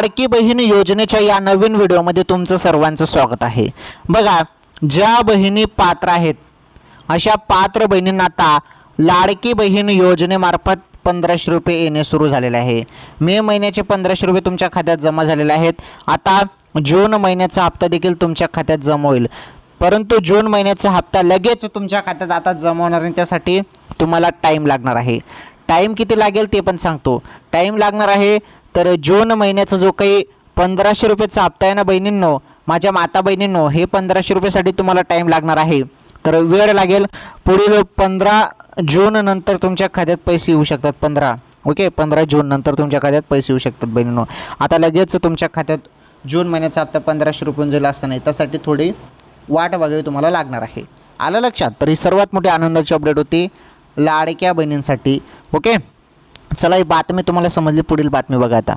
लाडकी बहीण योजनेच्या या नवीन व्हिडिओमध्ये तुमचं सर्वांचं स्वागत आहे. बघा ज्या बहिणी पात्र आहेत अशा पात्र बहिणींना आता लाडकी बहीण योजनेमार्फत पंधराशे रुपये येणे सुरू झालेले आहे. मे महिन्याचे पंधराशे रुपये तुमच्या खात्यात जमा झालेले आहेत. आता जून महिन्याचा हप्ता देखील तुमच्या खात्यात जमा होईल. परंतु जून महिन्याचा हप्ता लगेच तुमच्या खात्यात आता जमा होणार नाही त्यासाठी तुम्हाला टाईम लागणार आहे. टाईम किती लागेल ते पण सांगतो. टाईम लागणार आहे तर जून महिन्याचा जो काही पंधराशे रुपयाचा हप्ता आहे ना बहिणींनो माझ्या माता बहिणींनो हे पंधराशे रुपयासाठी तुम्हाला टाईम लागणार आहे. तर वेळ लागेल पुढील पंधरा जून नंतर तुमच्या खात्यात पैसे येऊ शकतात पंधरा. ओके पंधरा जून नंतर तुमच्या खात्यात पैसे येऊ शकतात बहिणींनो. आता लगेच तुमच्या खात्यात जून महिन्याचा हप्ता पंधराशे रुपये जाईल असं नाही त्यासाठी थोडी वाट बघावी तुम्हाला लागणार आहे. आलं लक्षात? तर ही सर्वात मोठी आनंदाची अपडेट होती लाडक्या बहिणींसाठी. ओके चला ही बातमी तुम्हाला समजली पुढील बातमी बघा आता.